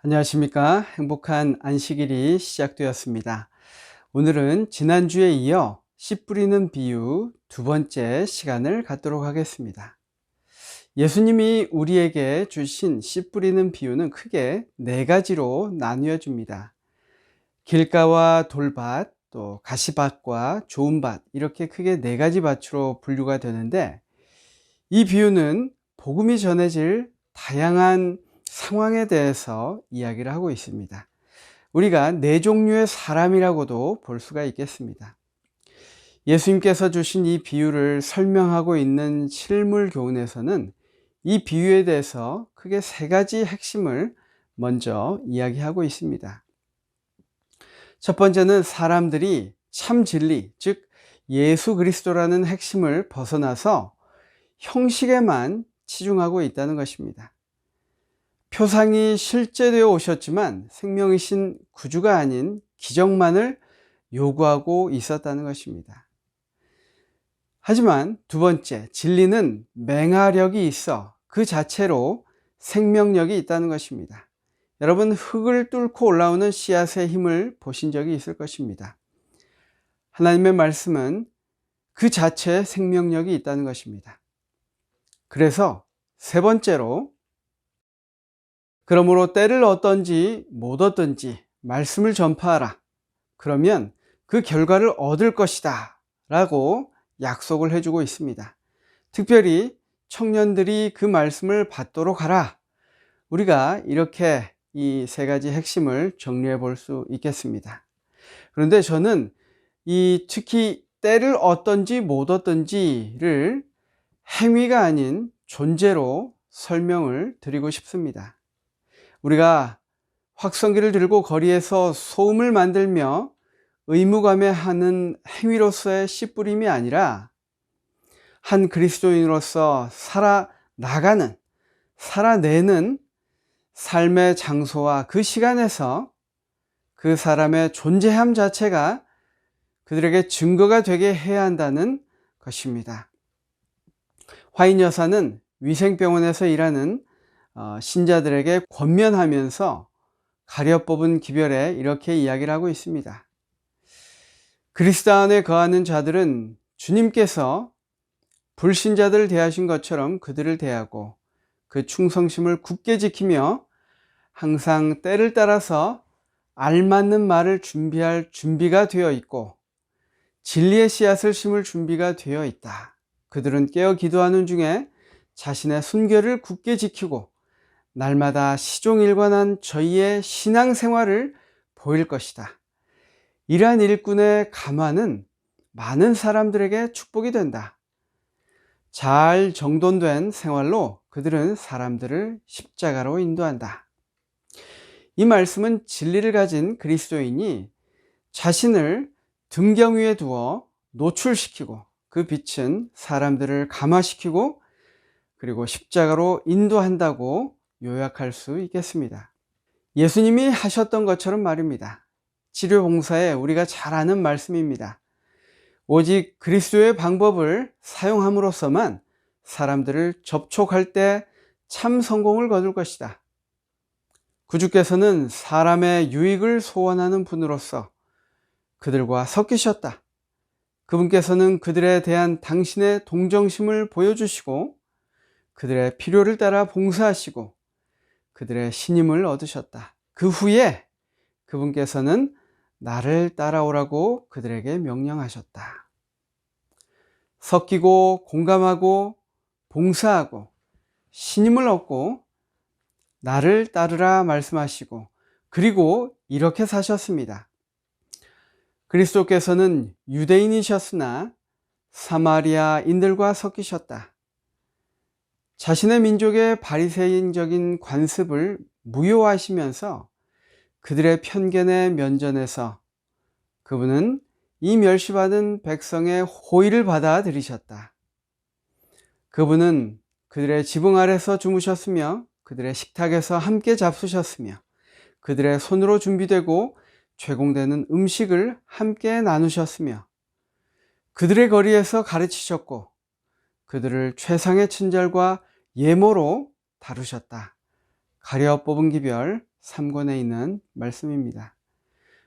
안녕하십니까. 행복한 안식일이 시작되었습니다. 오늘은 지난주에 이어 씨 뿌리는 비유 두 번째 시간을 갖도록 하겠습니다. 예수님이 우리에게 주신 씨 뿌리는 비유는 크게 네 가지로 나뉘어 줍니다. 길가와 돌밭, 또 가시밭과 좋은 밭, 이렇게 크게 네 가지 밭으로 분류가 되는데 이 비유는 복음이 전해질 다양한 상황에 대해서 이야기를 하고 있습니다. 우리가 네 종류의 사람이라고도 볼 수가 있겠습니다. 예수님께서 주신 이 비유를 설명하고 있는 실물 교훈에서는 이 비유에 대해서 크게 세 가지 핵심을 먼저 이야기하고 있습니다. 첫 번째는 사람들이 참 진리, 즉 예수 그리스도라는 핵심을 벗어나서 형식에만 치중하고 있다는 것입니다. 표상이 실제되어 오셨지만 생명이신 구주가 아닌 기적만을 요구하고 있었다는 것입니다. 하지만 두 번째, 진리는 맹하력이 있어 그 자체로 생명력이 있다는 것입니다. 여러분, 흙을 뚫고 올라오는 씨앗의 힘을 보신 적이 있을 것입니다. 하나님의 말씀은 그 자체에 생명력이 있다는 것입니다. 그래서 세 번째로 그러므로 때를 얻든지 못 얻든지 말씀을 전파하라. 그러면 그 결과를 얻을 것이다. 라고 약속을 해주고 있습니다. 특별히 청년들이 그 말씀을 받도록 하라. 우리가 이렇게 이 세 가지 핵심을 정리해 볼 수 있겠습니다. 그런데 저는 이 특히 때를 얻든지 못 얻든지를 행위가 아닌 존재로 설명을 드리고 싶습니다. 우리가 확성기를 들고 거리에서 소음을 만들며 의무감에 하는 행위로서의 씨 뿌림이 아니라 한 그리스도인으로서 살아나가는, 살아내는 삶의 장소와 그 시간에서 그 사람의 존재함 자체가 그들에게 증거가 되게 해야 한다는 것입니다. 화인 여사는 위생병원에서 일하는 어, 신자들에게 권면하면서 가려 뽑은 기별에 이렇게 이야기를 하고 있습니다. 그리스도 안에 거하는 자들은 주님께서 불신자들을 대하신 것처럼 그들을 대하고 그 충성심을 굳게 지키며 항상 때를 따라서 알맞는 말을 준비할 준비가 되어 있고 진리의 씨앗을 심을 준비가 되어 있다. 그들은 깨어 기도하는 중에 자신의 순결을 굳게 지키고 날마다 시종일관한 저희의 신앙생활을 보일 것이다. 이러한 일꾼의 감화는 많은 사람들에게 축복이 된다. 잘 정돈된 생활로 그들은 사람들을 십자가로 인도한다. 이 말씀은 진리를 가진 그리스도인이 자신을 등경 위에 두어 노출시키고 그 빛은 사람들을 감화시키고 그리고 십자가로 인도한다고 요약할 수 있겠습니다. 예수님이 하셨던 것처럼 말입니다. 치료 봉사에 우리가 잘 아는 말씀입니다. 오직 그리스도의 방법을 사용함으로써만 사람들을 접촉할 때 참 성공을 거둘 것이다. 구주께서는 사람의 유익을 소원하는 분으로서 그들과 섞이셨다. 그분께서는 그들에 대한 당신의 동정심을 보여주시고 그들의 필요를 따라 봉사하시고 그들의 신임을 얻으셨다. 그 후에 그분께서는 나를 따라오라고 그들에게 명령하셨다. 섞이고 공감하고 봉사하고 신임을 얻고 나를 따르라 말씀하시고 그리고 이렇게 사셨습니다. 그리스도께서는 유대인이셨으나 사마리아인들과 섞이셨다. 자신의 민족의 바리새인적인 관습을 무효화하시면서 그들의 편견에 면전해서 그분은 이 멸시받은 백성의 호의를 받아들이셨다. 그분은 그들의 지붕 아래서 주무셨으며 그들의 식탁에서 함께 잡수셨으며 그들의 손으로 준비되고 제공되는 음식을 함께 나누셨으며 그들의 거리에서 가르치셨고 그들을 최상의 친절과 예모로 다루셨다. 가려 뽑은 기별 3권에 있는 말씀입니다.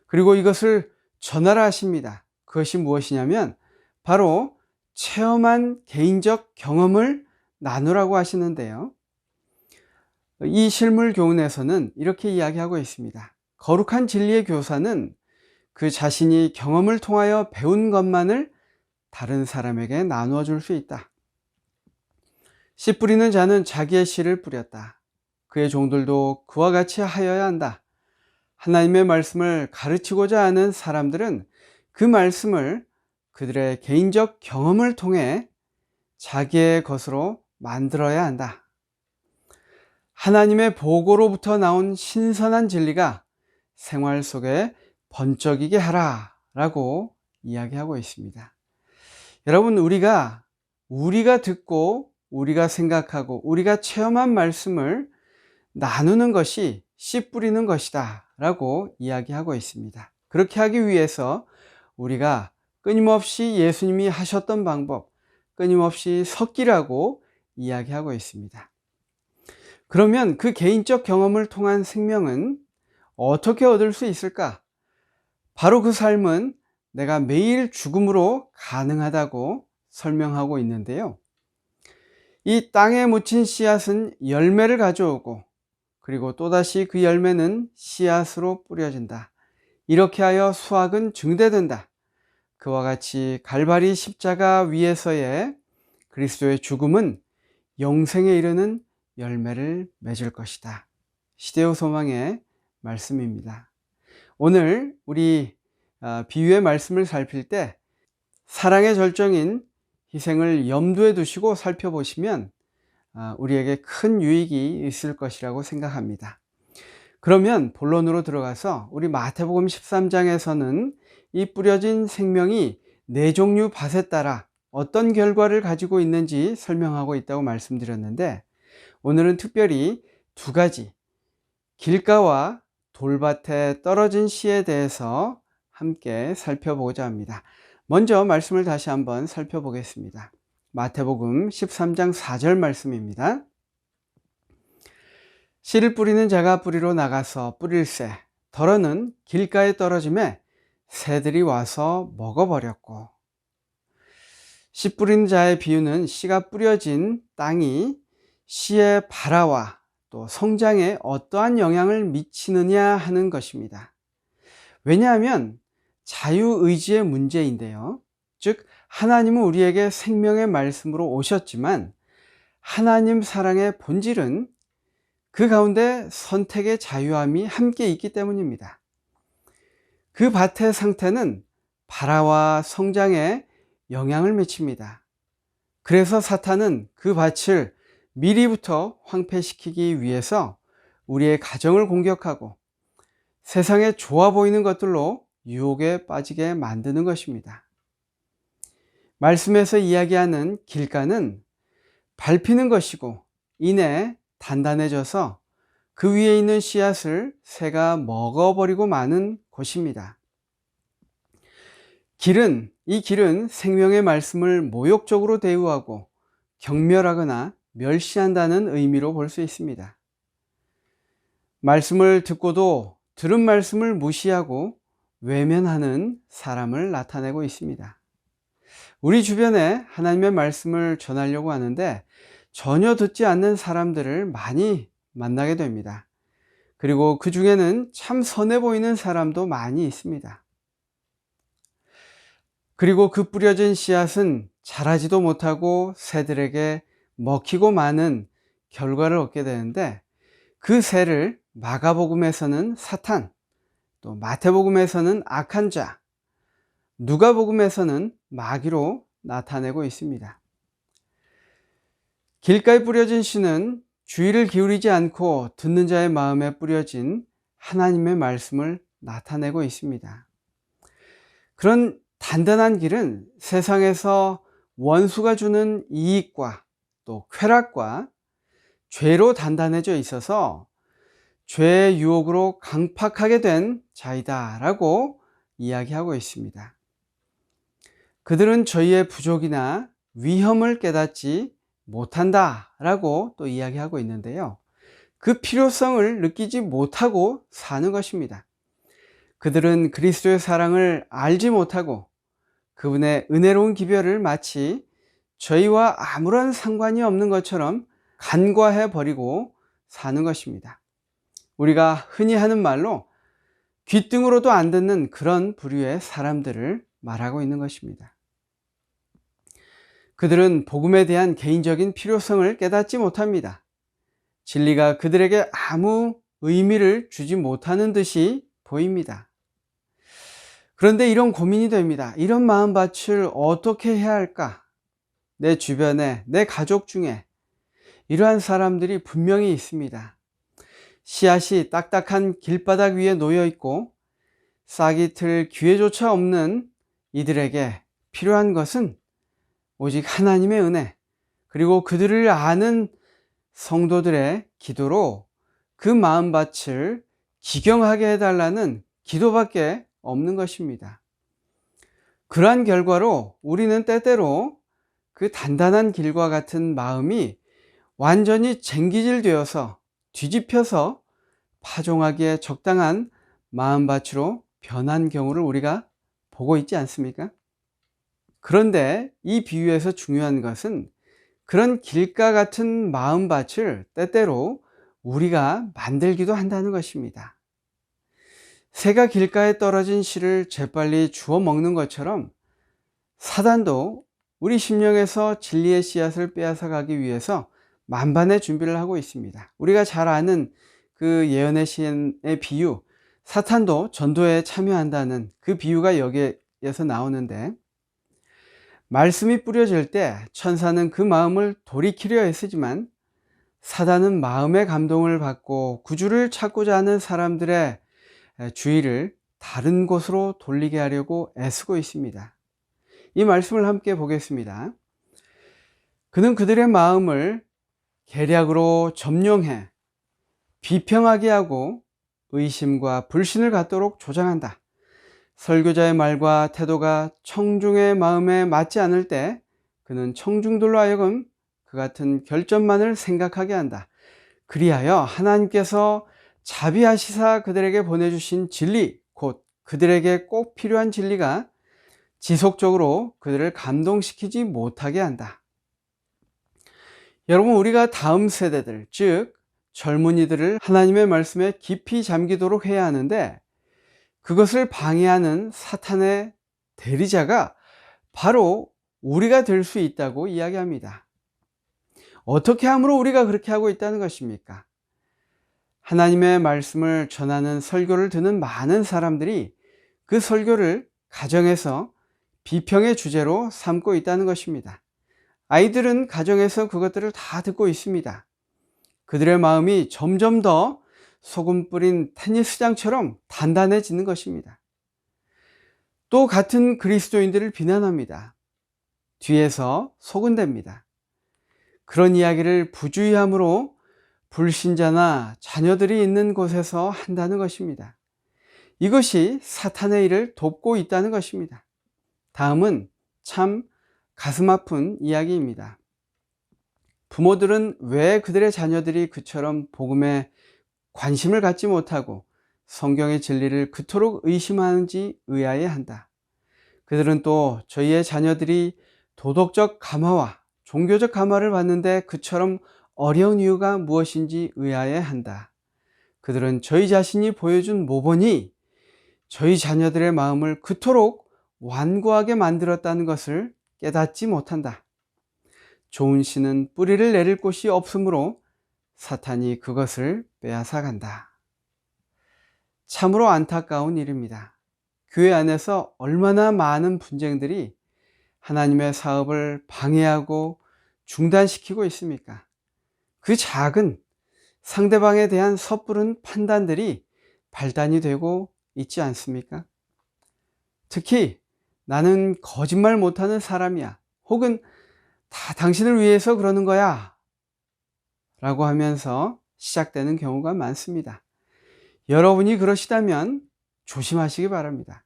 그리고 이것을 전하라 하십니다. 그것이 무엇이냐면 바로 체험한 개인적 경험을 나누라고 하시는데요. 이 실물 교훈에서는 이렇게 이야기하고 있습니다. 거룩한 진리의 교사는 그 자신이 경험을 통하여 배운 것만을 다른 사람에게 나누어 줄 수 있다. 씨 뿌리는 자는 자기의 씨를 뿌렸다. 그의 종들도 그와 같이 하여야 한다. 하나님의 말씀을 가르치고자 하는 사람들은 그 말씀을 그들의 개인적 경험을 통해 자기의 것으로 만들어야 한다. 하나님의 보고로부터 나온 신선한 진리가 생활 속에 번쩍이게 하라 라고 이야기하고 있습니다. 여러분, 우리가, 우리가 듣고, 우리가 생각하고, 우리가 체험한 말씀을 나누는 것이 씨 뿌리는 것이다 라고 이야기하고 있습니다. 그렇게 하기 위해서 우리가 끊임없이 예수님이 하셨던 방법, 끊임없이 섞이라고 이야기하고 있습니다. 그러면 그 개인적 경험을 통한 생명은 어떻게 얻을 수 있을까? 바로 그 삶은 내가 매일 죽음으로 가능하다고 설명하고 있는데요. 이 땅에 묻힌 씨앗은 열매를 가져오고 그리고 또다시 그 열매는 씨앗으로 뿌려진다. 이렇게 하여 수확은 증대된다. 그와 같이 갈바리 십자가 위에서의 그리스도의 죽음은 영생에 이르는 열매를 맺을 것이다. 시대의 소망의 말씀입니다. 오늘 우리 아, 비유의 말씀을 살필 때 사랑의 절정인 희생을 염두에 두시고 살펴보시면 아, 우리에게 큰 유익이 있을 것이라고 생각합니다. 그러면 본론으로 들어가서 우리 마태복음 13장에서는 이 뿌려진 생명이 네 종류 밭에 따라 어떤 결과를 가지고 있는지 설명하고 있다고 말씀드렸는데 오늘은 특별히 두 가지 길가와 돌밭에 떨어진 씨에 대해서 함께 살펴보고자 합니다. 먼저 말씀을 다시 한번 살펴보겠습니다. 마태복음 13장 4절 말씀입니다. 씨를 뿌리는 자가 뿌리로 나가서 뿌릴새 덜어는 길가에 떨어짐에 새들이 와서 먹어버렸고 씨 뿌리는 자의 비유는 씨가 뿌려진 땅이 씨의 발화와 또 성장에 어떠한 영향을 미치느냐 하는 것입니다. 왜냐하면 자유의지의 문제인데요. 즉, 하나님은 우리에게 생명의 말씀으로 오셨지만 하나님 사랑의 본질은 그 가운데 선택의 자유함이 함께 있기 때문입니다. 그 밭의 상태는 발화와 성장에 영향을 미칩니다. 그래서 사탄은 그 밭을 미리부터 황폐시키기 위해서 우리의 가정을 공격하고 세상에 좋아 보이는 것들로 유혹에 빠지게 만드는 것입니다. 말씀에서 이야기하는 길가는 밟히는 것이고 이내 단단해져서 그 위에 있는 씨앗을 새가 먹어버리고 마는 곳입니다. 길은, 이 길은 생명의 말씀을 모욕적으로 대우하고 경멸하거나 멸시한다는 의미로 볼 수 있습니다. 말씀을 듣고도 들은 말씀을 무시하고 외면하는 사람을 나타내고 있습니다. 우리 주변에 하나님의 말씀을 전하려고 하는데 전혀 듣지 않는 사람들을 많이 만나게 됩니다. 그리고 그 중에는 참 선해 보이는 사람도 많이 있습니다. 그리고 그 뿌려진 씨앗은 자라지도 못하고 새들에게 먹히고 마는 결과를 얻게 되는데 그 새를 마가복음에서는 사탄, 또 마태복음에서는 악한 자, 누가복음에서는 마귀로 나타내고 있습니다. 길가에 뿌려진 씨는 주의를 기울이지 않고 듣는 자의 마음에 뿌려진 하나님의 말씀을 나타내고 있습니다. 그런 단단한 길은 세상에서 원수가 주는 이익과 또 쾌락과 죄로 단단해져 있어서 죄의 유혹으로 강팍하게 된 자이다라고 이야기하고 있습니다. 그들은 저희의 부족이나 위험을 깨닫지 못한다라고 또 이야기하고 있는데요. 그 필요성을 느끼지 못하고 사는 것입니다. 그들은 그리스도의 사랑을 알지 못하고 그분의 은혜로운 기별을 마치 저희와 아무런 상관이 없는 것처럼 간과해 버리고 사는 것입니다. 우리가 흔히 하는 말로 귓등으로도 안 듣는 그런 부류의 사람들을 말하고 있는 것입니다. 그들은 복음에 대한 개인적인 필요성을 깨닫지 못합니다. 진리가 그들에게 아무 의미를 주지 못하는 듯이 보입니다. 그런데 이런 고민이 됩니다. 이런 마음밭을 어떻게 해야 할까? 내 주변에, 내 가족 중에 이러한 사람들이 분명히 있습니다. 씨앗이 딱딱한 길바닥 위에 놓여 있고 싹이 틀 기회조차 없는 이들에게 필요한 것은 오직 하나님의 은혜, 그리고 그들을 아는 성도들의 기도로 그 마음밭을 기경하게 해달라는 기도밖에 없는 것입니다. 그러한 결과로 우리는 때때로 그 단단한 길과 같은 마음이 완전히 쟁기질 되어서 뒤집혀서 파종하기에 적당한 마음밭으로 변한 경우를 우리가 보고 있지 않습니까? 그런데 이 비유에서 중요한 것은 그런 길가 같은 마음밭을 때때로 우리가 만들기도 한다는 것입니다. 새가 길가에 떨어진 씨를 재빨리 주워 먹는 것처럼 사단도 우리 심령에서 진리의 씨앗을 빼앗아 가기 위해서 만반의 준비를 하고 있습니다. 우리가 잘 아는 그 예언의 시의 비유, 사탄도 전도에 참여한다는 그 비유가 여기에서 나오는데 말씀이 뿌려질 때 천사는 그 마음을 돌이키려 애쓰지만 사단은 마음의 감동을 받고 구주를 찾고자 하는 사람들의 주의를 다른 곳으로 돌리게 하려고 애쓰고 있습니다. 이 말씀을 함께 보겠습니다. 그는 그들의 마음을 계략으로 점령해 비평하게 하고 의심과 불신을 갖도록 조장한다. 설교자의 말과 태도가 청중의 마음에 맞지 않을 때 그는 청중들로 하여금 그 같은 결점만을 생각하게 한다. 그리하여 하나님께서 자비하시사 그들에게 보내주신 진리, 곧 그들에게 꼭 필요한 진리가 지속적으로 그들을 감동시키지 못하게 한다. 여러분, 우리가 다음 세대들, 즉, 젊은이들을 하나님의 말씀에 깊이 잠기도록 해야 하는데, 그것을 방해하는 사탄의 대리자가 바로 우리가 될 수 있다고 이야기합니다. 어떻게 함으로 우리가 그렇게 하고 있다는 것입니까? 하나님의 말씀을 전하는 설교를 듣는 많은 사람들이 그 설교를 가정에서 비평의 주제로 삼고 있다는 것입니다. 아이들은 가정에서 그것들을 다 듣고 있습니다. 그들의 마음이 점점 더 소금 뿌린 테니스장처럼 단단해지는 것입니다. 또 같은 그리스도인들을 비난합니다. 뒤에서 속은답니다. 그런 이야기를 부주의함으로 불신자나 자녀들이 있는 곳에서 한다는 것입니다. 이것이 사탄의 일을 돕고 있다는 것입니다. 다음은 참 가슴 아픈 이야기입니다. 부모들은 왜 그들의 자녀들이 그처럼 복음에 관심을 갖지 못하고 성경의 진리를 그토록 의심하는지 의아해 한다. 그들은 또 저희의 자녀들이 도덕적 감화와 종교적 감화를 받는데 그처럼 어려운 이유가 무엇인지 의아해 한다. 그들은 저희 자신이 보여준 모본이 저희 자녀들의 마음을 그토록 완고하게 만들었다는 것을 깨닫지 못한다. 좋은 씨는 뿌리를 내릴 곳이 없으므로 사탄이 그것을 빼앗아 간다. 참으로 안타까운 일입니다. 교회 안에서 얼마나 많은 분쟁들이 하나님의 사업을 방해하고 중단시키고 있습니까? 그 작은 상대방에 대한 섣부른 판단들이 발단이 되고 있지 않습니까? 특히 나는 거짓말 못하는 사람이야. 혹은 다 당신을 위해서 그러는 거야. 라고 하면서 시작되는 경우가 많습니다. 여러분이 그러시다면 조심하시기 바랍니다.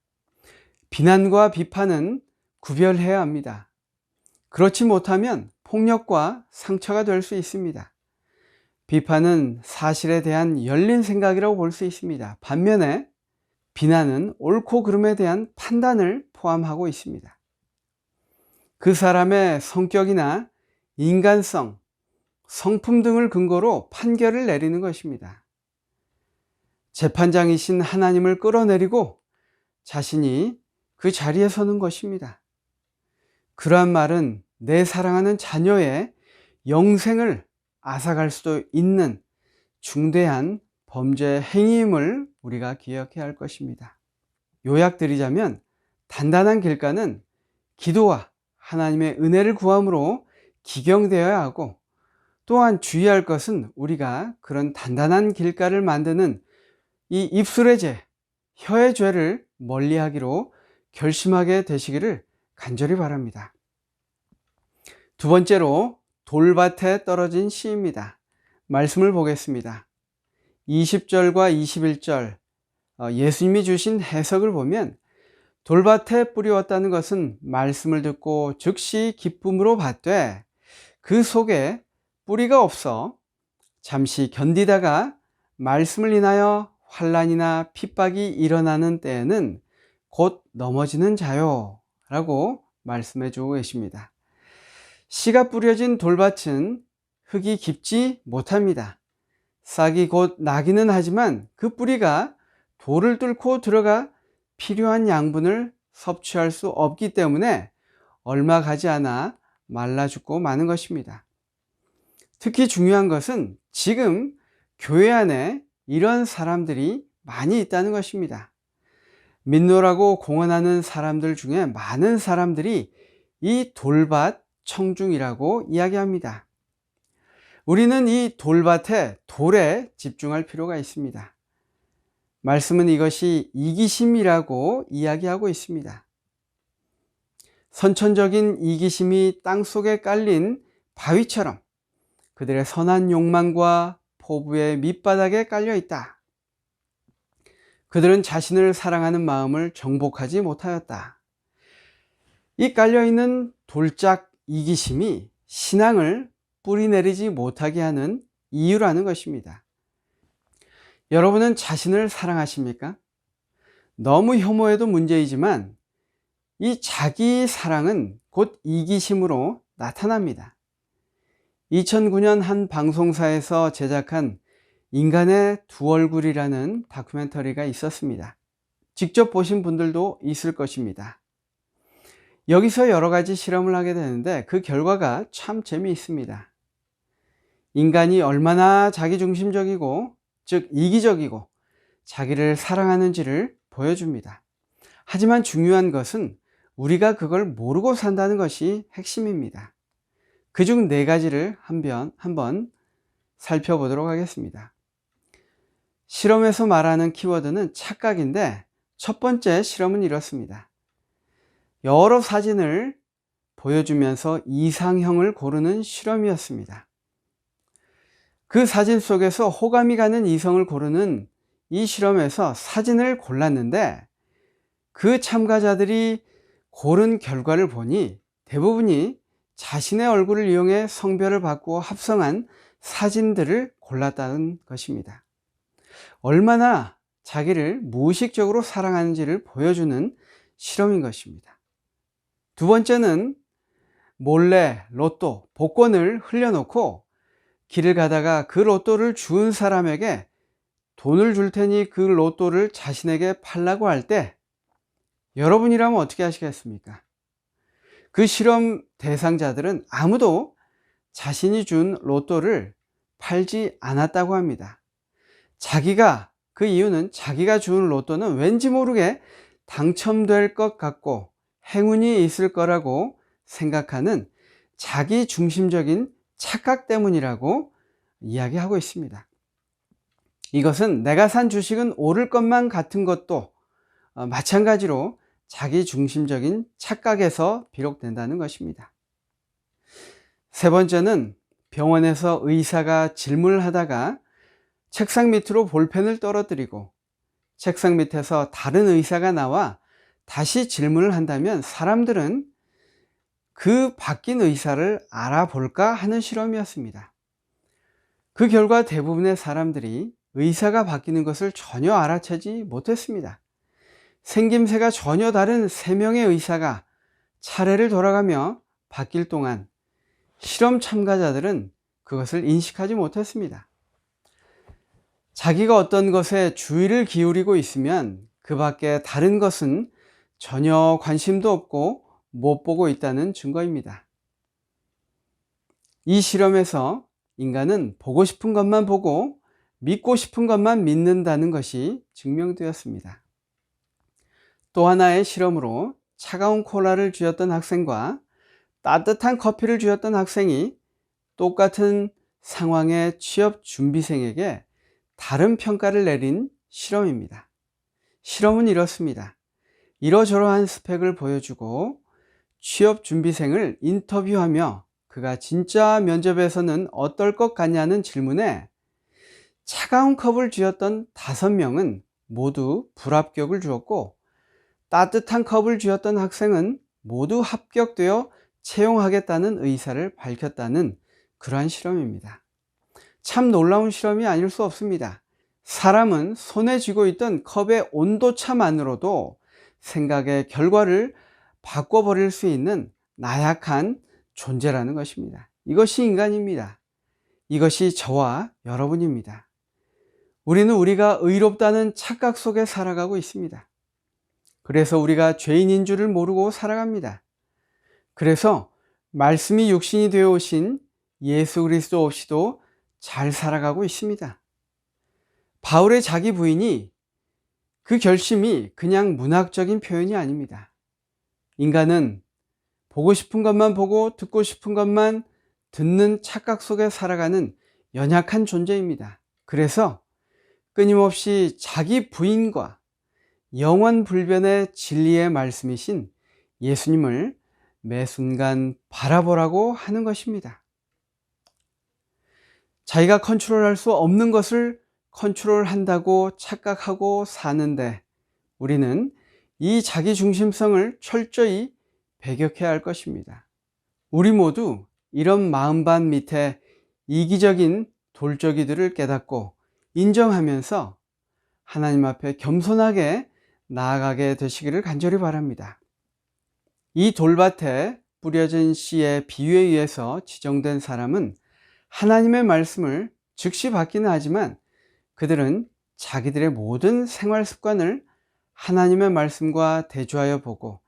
비난과 비판은 구별해야 합니다. 그렇지 못하면 폭력과 상처가 될 수 있습니다. 비판은 사실에 대한 열린 생각이라고 볼 수 있습니다. 반면에 비난은 옳고 그름에 대한 판단을 포함하고 있습니다. 그 사람의 성격이나 인간성, 성품 등을 근거로 판결을 내리는 것입니다. 재판장이신 하나님을 끌어내리고 자신이 그 자리에 서는 것입니다. 그러한 말은 내 사랑하는 자녀의 영생을 앗아갈 수도 있는 중대한 범죄 행위임을 우리가 기억해야 할 것입니다. 요약드리자면 단단한 길가는 기도와 하나님의 은혜를 구함으로 기경되어야 하고 또한 주의할 것은 우리가 그런 단단한 길가를 만드는 이 입술의 죄, 혀의 죄를 멀리하기로 결심하게 되시기를 간절히 바랍니다. 두 번째로 돌밭에 떨어진 시입니다. 말씀을 보겠습니다. 20절과 21절 어, 예수님이 주신 해석을 보면 돌밭에 뿌리웠다는 것은 말씀을 듣고 즉시 기쁨으로 받되 그 속에 뿌리가 없어 잠시 견디다가 말씀을 인하여 환란이나 핍박이 일어나는 때에는 곧 넘어지는 자요 라고 말씀해 주고 계십니다. 씨가 뿌려진 돌밭은 흙이 깊지 못합니다. 싹이 곧 나기는 하지만 그 뿌리가 돌을 뚫고 들어가 필요한 양분을 섭취할 수 없기 때문에 얼마 가지 않아 말라 죽고 마는 것입니다. 특히 중요한 것은 지금 교회 안에 이런 사람들이 많이 있다는 것입니다. 민노라고 공언하는 사람들 중에 많은 사람들이 이 돌밭 청중이라고 이야기합니다. 우리는 이 돌밭에 돌에 집중할 필요가 있습니다. 말씀은 이것이 이기심이라고 이야기하고 있습니다. 선천적인 이기심이 땅 속에 깔린 바위처럼 그들의 선한 욕망과 포부의 밑바닥에 깔려 있다. 그들은 자신을 사랑하는 마음을 정복하지 못하였다. 이 깔려있는 돌짝 이기심이 신앙을 뿌리내리지 못하게 하는 이유라는 것입니다. 여러분은 자신을 사랑하십니까? 너무 혐오해도 문제이지만 이 자기 사랑은 곧 이기심으로 나타납니다. 2009년 한 방송사에서 제작한 인간의 두 얼굴이라는 다큐멘터리가 있었습니다. 직접 보신 분들도 있을 것입니다. 여기서 여러 가지 실험을 하게 되는데 그 결과가 참 재미있습니다. 인간이 얼마나 자기중심적이고 즉 이기적이고 자기를 사랑하는지를 보여줍니다. 하지만 중요한 것은 우리가 그걸 모르고 산다는 것이 핵심입니다. 그 중 네 가지를 한번, 한번 살펴보도록 하겠습니다. 실험에서 말하는 키워드는 착각인데 첫 번째 실험은 이렇습니다. 여러 사진을 보여주면서 이상형을 고르는 실험이었습니다. 그 사진 속에서 호감이 가는 이성을 고르는 이 실험에서 사진을 골랐는데 그 참가자들이 고른 결과를 보니 대부분이 자신의 얼굴을 이용해 성별을 바꾸어 합성한 사진들을 골랐다는 것입니다. 얼마나 자기를 무의식적으로 사랑하는지를 보여주는 실험인 것입니다. 두 번째는 몰래 로또, 복권을 흘려놓고 길을 가다가 그 로또를 주운 사람에게 돈을 줄 테니 그 로또를 자신에게 팔라고 할 때 여러분이라면 어떻게 하시겠습니까? 그 실험 대상자들은 아무도 자신이 준 로또를 팔지 않았다고 합니다. 자기가 그 이유는 자기가 준 로또는 왠지 모르게 당첨될 것 같고 행운이 있을 거라고 생각하는 자기 중심적인 착각 때문이라고 이야기하고 있습니다. 이것은 내가 산 주식은 오를 것만 같은 것도 어, 마찬가지로 자기 중심적인 착각에서 비롯된다는 것입니다. 세 번째는 병원에서 의사가 질문을 하다가 책상 밑으로 볼펜을 떨어뜨리고 책상 밑에서 다른 의사가 나와 다시 질문을 한다면 사람들은 그 바뀐 의사를 알아볼까 하는 실험이었습니다. 그 결과 대부분의 사람들이 의사가 바뀌는 것을 전혀 알아채지 못했습니다. 생김새가 전혀 다른 세 명의 의사가 차례를 돌아가며 바뀔 동안 실험 참가자들은 그것을 인식하지 못했습니다. 자기가 어떤 것에 주의를 기울이고 있으면 그 밖에 다른 것은 전혀 관심도 없고 못 보고 있다는 증거입니다. 이 실험에서 인간은 보고 싶은 것만 보고 믿고 싶은 것만 믿는다는 것이 증명되었습니다. 또 하나의 실험으로 차가운 콜라를 주었던 학생과 따뜻한 커피를 주었던 학생이 똑같은 상황의 취업 준비생에게 다른 평가를 내린 실험입니다. 실험은 이렇습니다. 이러저러한 스펙을 보여주고 취업 준비생을 인터뷰하며 그가 진짜 면접에서는 어떨 것 같냐는 질문에 차가운 컵을 쥐었던 다섯 명은 모두 불합격을 주었고 따뜻한 컵을 쥐었던 학생은 모두 합격되어 채용하겠다는 의사를 밝혔다는 그러한 실험입니다. 참 놀라운 실험이 아닐 수 없습니다. 사람은 손에 쥐고 있던 컵의 온도차만으로도 생각의 결과를 바꿔버릴 수 있는 나약한 존재라는 것입니다. 이것이 인간입니다. 이것이 저와 여러분입니다. 우리는 우리가 의롭다는 착각 속에 살아가고 있습니다. 그래서 우리가 죄인인 줄을 모르고 살아갑니다. 그래서 말씀이 육신이 되어 오신 예수 그리스도 없이도 잘 살아가고 있습니다. 바울의 자기 부인이 그 결심이 그냥 문학적인 표현이 아닙니다. 인간은 보고 싶은 것만 보고 듣고 싶은 것만 듣는 착각 속에 살아가는 연약한 존재입니다. 그래서 끊임없이 자기 부인과 영원 불변의 진리의 말씀이신 예수님을 매 순간 바라보라고 하는 것입니다. 자기가 컨트롤할 수 없는 것을 컨트롤한다고 착각하고 사는데 우리는 이 자기 중심성을 철저히 배격해야 할 것입니다. 우리 모두 이런 마음반 밑에 이기적인 돌적이들을 깨닫고 인정하면서 하나님 앞에 겸손하게 나아가게 되시기를 간절히 바랍니다. 이 돌밭에 뿌려진 씨의 비유에 의해서 지정된 사람은 하나님의 말씀을 즉시 받기는 하지만 그들은 자기들의 모든 생활 습관을 하나님의 말씀과 대조하여 보고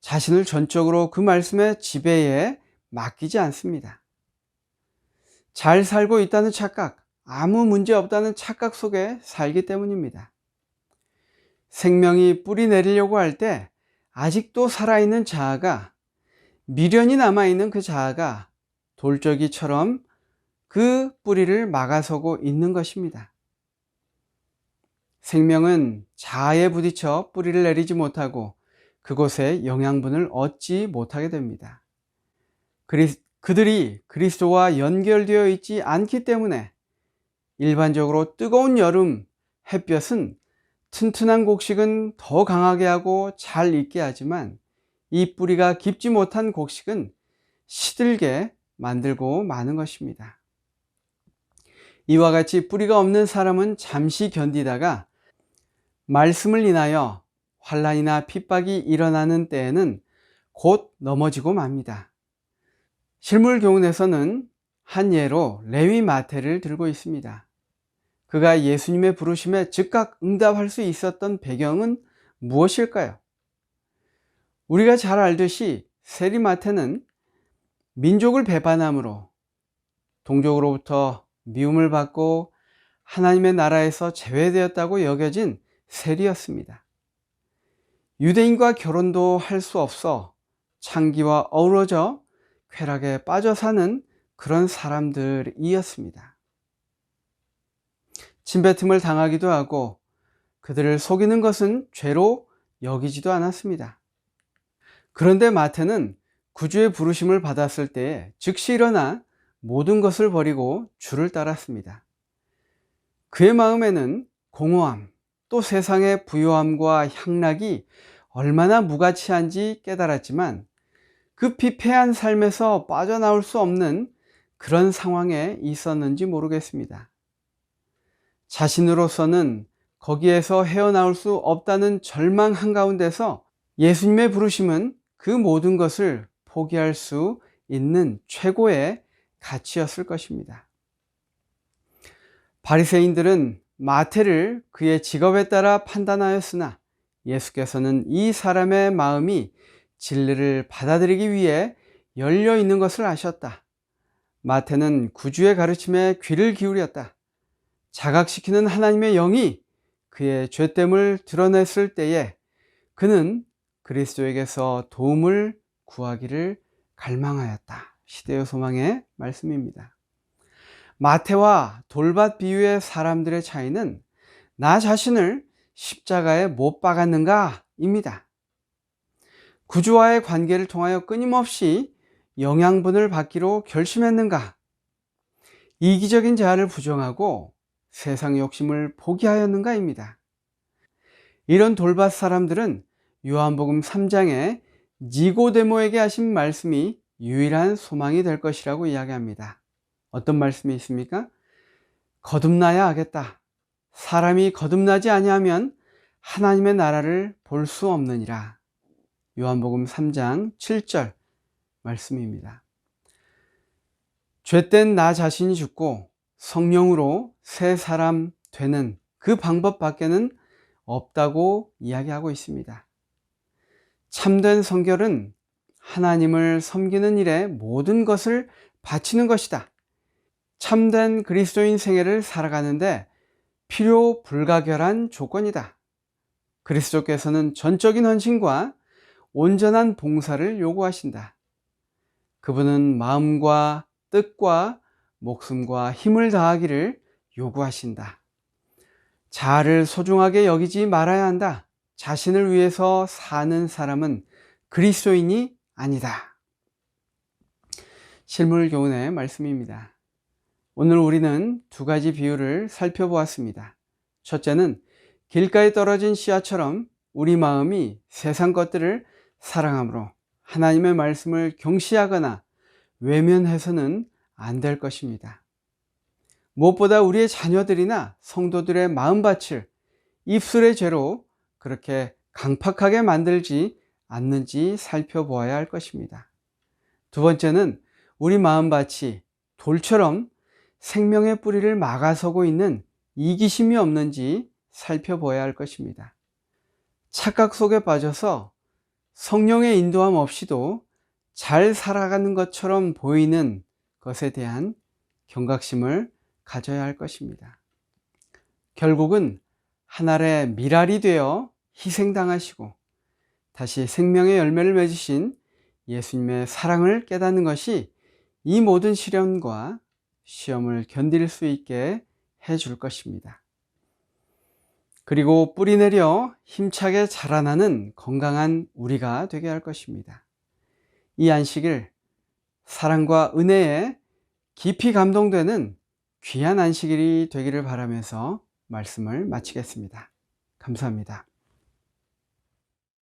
자신을 전적으로 그 말씀의 지배에 맡기지 않습니다. 잘 살고 있다는 착각, 아무 문제 없다는 착각 속에 살기 때문입니다. 생명이 뿌리 내리려고 할 때 아직도 살아있는 자아가 미련이 남아있는 그 자아가 돌적이처럼 그 뿌리를 막아서고 있는 것입니다. 생명은 자아에 부딪혀 뿌리를 내리지 못하고 그곳에 영양분을 얻지 못하게 됩니다. 그들이 그리스도와 연결되어 있지 않기 때문에 일반적으로 뜨거운 여름 햇볕은 튼튼한 곡식은 더 강하게 하고 잘 익게 하지만 이 뿌리가 깊지 못한 곡식은 시들게 만들고 마는 것입니다. 이와 같이 뿌리가 없는 사람은 잠시 견디다가 말씀을 인하여 환란이나 핍박이 일어나는 때에는 곧 넘어지고 맙니다. 실물 교훈에서는 한 예로 레위 마태를 들고 있습니다. 그가 예수님의 부르심에 즉각 응답할 수 있었던 배경은 무엇일까요? 우리가 잘 알듯이 세리마테는 민족을 배반함으로 동족으로부터 미움을 받고 하나님의 나라에서 제외되었다고 여겨진 세리였습니다. 유대인과 결혼도 할 수 없어 창기와 어우러져 쾌락에 빠져 사는 그런 사람들이었습니다. 침뱉음을 당하기도 하고 그들을 속이는 것은 죄로 여기지도 않았습니다. 그런데 마태는 구주의 부르심을 받았을 때 즉시 일어나 모든 것을 버리고 주를 따랐습니다. 그의 마음에는 공허함, 또 세상의 부요함과 향락이 얼마나 무가치한지 깨달았지만 그 피폐한 삶에서 빠져나올 수 없는 그런 상황에 있었는지 모르겠습니다. 자신으로서는 거기에서 헤어나올 수 없다는 절망 한가운데서 예수님의 부르심은 그 모든 것을 포기할 수 있는 최고의 가치였을 것입니다. 바리새인들은 마태를 그의 직업에 따라 판단하였으나 예수께서는 이 사람의 마음이 진리를 받아들이기 위해 열려 있는 것을 아셨다. 마태는 구주의 가르침에 귀를 기울였다. 자각시키는 하나님의 영이 그의 죄됨을 드러냈을 때에 그는 그리스도에게서 도움을 구하기를 갈망하였다. 시대의 소망의 말씀입니다. 마태와 돌밭 비유의 사람들의 차이는 나 자신을 십자가에 못 박았는가 입니다. 구주와의 관계를 통하여 끊임없이 영양분을 받기로 결심했는가? 이기적인 자아를 부정하고 세상 욕심을 포기하였는가입니다. 이런 돌밭 사람들은 요한복음 3장에 니고데모에게 하신 말씀이 유일한 소망이 될 것이라고 이야기합니다. 어떤 말씀이 있습니까? 거듭나야 하겠다. 사람이 거듭나지 아니하면 하나님의 나라를 볼 수 없느니라. 요한복음 3장 7절 말씀입니다. 죄된 나 자신이 죽고 성령으로 새 사람 되는 그 방법 밖에는 없다고 이야기하고 있습니다. 참된 성결은 하나님을 섬기는 일에 모든 것을 바치는 것이다. 참된 그리스도인 생애를 살아가는데 필요 불가결한 조건이다. 그리스도께서는 전적인 헌신과 온전한 봉사를 요구하신다. 그분은 마음과 뜻과 목숨과 힘을 다하기를 요구하신다. 자아를 소중하게 여기지 말아야 한다. 자신을 위해서 사는 사람은 그리스도인이 아니다. 실물 교훈의 말씀입니다. 오늘 우리는 두 가지 비유를 살펴보았습니다. 첫째는 길가에 떨어진 씨앗처럼 우리 마음이 세상 것들을 사랑함으로 하나님의 말씀을 경시하거나 외면해서는 안 될 것입니다. 무엇보다 우리의 자녀들이나 성도들의 마음밭을 입술의 죄로 그렇게 강팍하게 만들지 않는지 살펴보아야 할 것입니다. 두 번째는 우리 마음밭이 돌처럼 생명의 뿌리를 막아서고 있는 이기심이 없는지 살펴보아야 할 것입니다. 착각 속에 빠져서 성령의 인도함 없이도 잘 살아가는 것처럼 보이는 것에 대한 경각심을 가져야 할 것입니다. 결국은 하늘의 미랄이 되어 희생당하시고 다시 생명의 열매를 맺으신 예수님의 사랑을 깨닫는 것이 이 모든 시련과 시험을 견딜 수 있게 해줄 것입니다. 그리고 뿌리 내려 힘차게 자라나는 건강한 우리가 되게 할 것입니다. 이 안식일 사랑과 은혜에 깊이 감동되는 귀한 안식일이 되기를 바라면서 말씀을 마치겠습니다. 감사합니다.